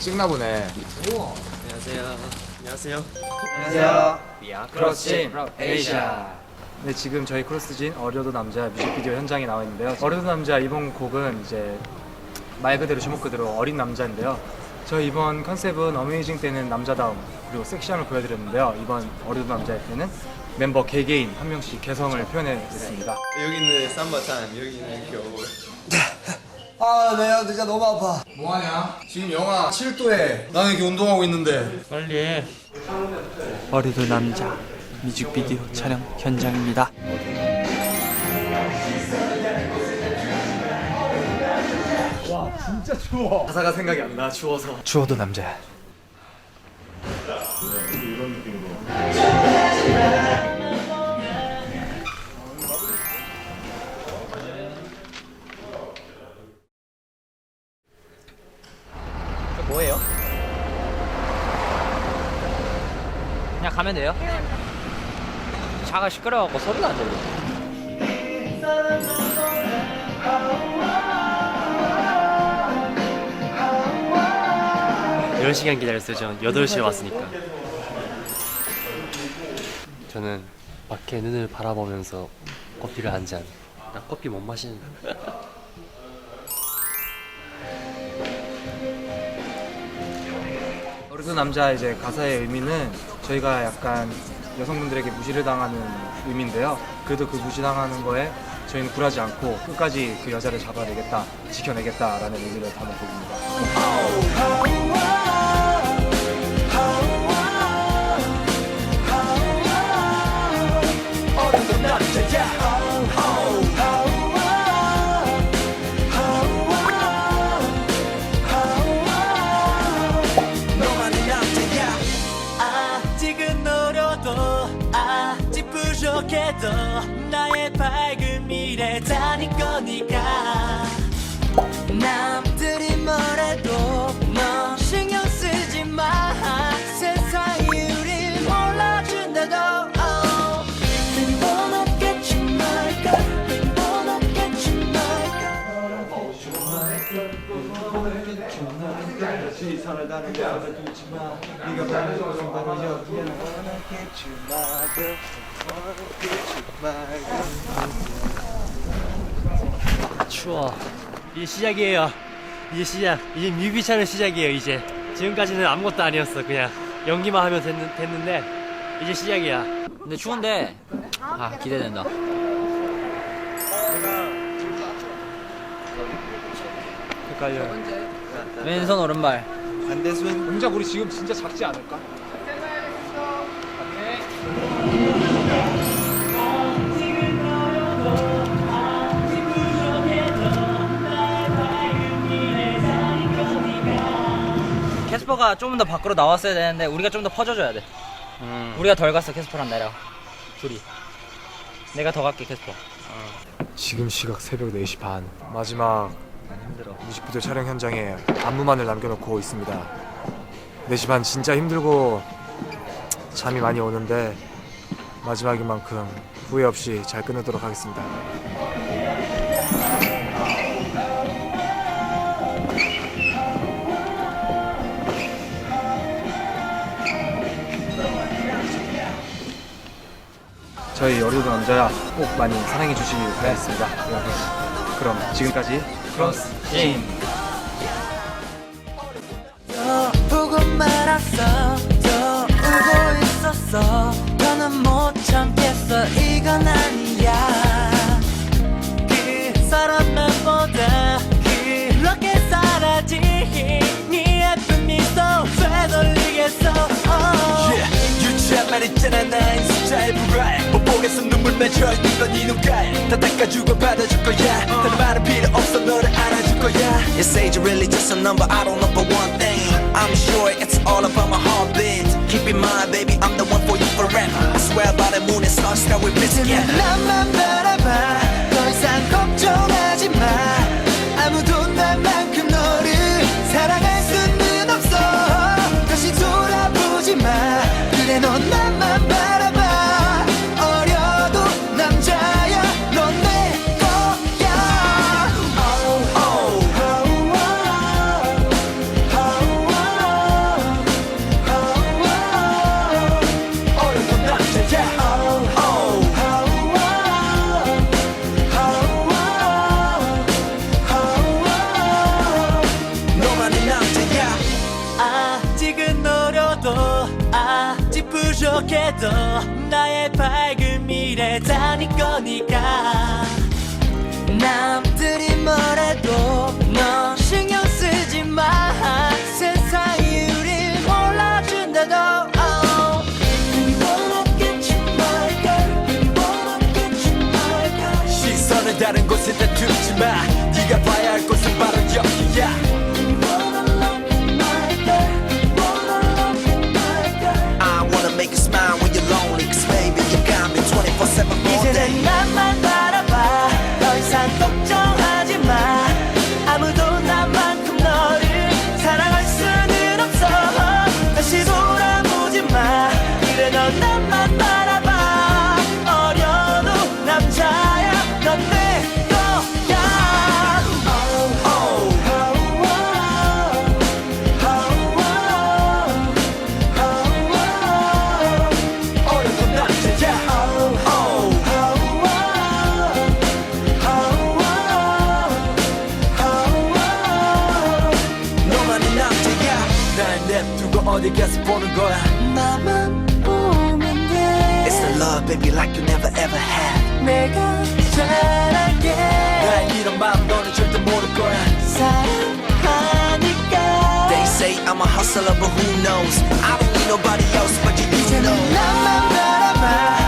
찍나 보네. 안녕하세요. 안녕하세요. 안녕하세요. 크로스진 에이샤. 네, 지금 저희 크로스진 어려도 남자 뮤직비디오 현장에 나와 있는데요. 어려도 남자 이번 곡은 이제 말 그대로 제목 그대로 어린 남자인데요. 저희 이번 컨셉은 어메이징 때는 남자다움 그리고 섹시함을 보여드렸는데요. 이번 어려도 남자일 때는 멤버 개개인 한 명씩 개성을 표현해드렸습니다. 여기는 쌈바탄, 여기는 겨울. 아, 내 네, 진짜 너무 아파. 뭐하냐? 지금 영하 7도에 나는 이렇게 운동하고 있는데 빨리 해. 어리도 남자 뮤직비디오 촬영 현장입니다. 가사가 생각이 안 나 추워서 추워도 남자 가면 돼요? 차가 시끄러워갖고 소리가 안 들려. 열 시간 기다렸어요. 전 8시에 왔으니까. 저는 밖에 눈을 바라보면서 커피를 한 잔. 나 커피 못 마시는. 어려도 남자 이제 가사의 의미는 저희가 약간 여성분들에게 무시를 당하는 의미인데요. 그래도 그 무시당하는 거에 저희는 굴하지 않고 끝까지 그 여자를 잡아내겠다, 지켜내겠다라는 의미를 담은 곡입니다. 부족해도 나의 밝은 미래 다닐 거니까. 남들이 뭐래도 너 신경 쓰 추워. 이제 시작이에요. 이제 시작. 이제 뮤비 촬영 시작이에요. 이제. 지금까지는 아무것도 아니었어. 그냥 연기만 하면 됐는, 됐는데 이제 시작이야. 근데 추운데 아 기대된다. 헷갈려요. 왼손 오른발. 동작 우리 지금 진짜 작지 않을까? 캐스퍼가 좀더 밖으로 나왔어야 되는데 우리가 좀 더 퍼져줘야 돼. 음. 우리가 덜 갔어 캐스퍼랑 나랑 둘이. 내가 더 갈게 캐스퍼. 지금 시각 새벽 4시 반. 마지막 뮤직비디오 촬영 현장에 안무만을 남겨놓고 있습니다. 4시 반 진짜 힘들고 잠이 많이 오는데 마지막인 만큼 후회 없이 잘 끝내도록 하겠습니다. 저희 어리도 남자야 꼭 많이 사랑해 주시길 바라겠습니다. 네. 그럼 지금까지 크로스 진너 보고 말았어. 또 울고 있었어. 너는 못 참겠어. 이건 아니야. 그 사람만 보다 그렇게 사라진 네 예쁜 미소 되돌리겠어. Oh. 유치한 말 있잖아. 나 인스타에 불화해 못 보겠어. 눈물 맺혀 있는 건네 눈가에. 다 닦아주고 받아줄 거야. 다른 말은 필요 This age really just a number, I don't know for one thing. I'm sure it's all about my heartbeat. Keep in mind, baby, I'm the one for you forever. I swear by the moon and stars that we miss together. 행복해도 나의 밝은 미래다 네 거니까. 남들이 뭐래도 너 신경 쓰지 마. 세상이 우릴 몰라준다도. oh. We wanna get you my 시선은 다른 곳에 다 두지 마 냅두고 어디 가서 보는 거야 나만 보면 돼 It's the love baby like you never ever had 내가 잘할게 나의 이런 마음 너는 절대 모를 거야 사랑하니까 They say I'm a hustler but who knows I don't need nobody else but you, you 이제는 know 나만 바라봐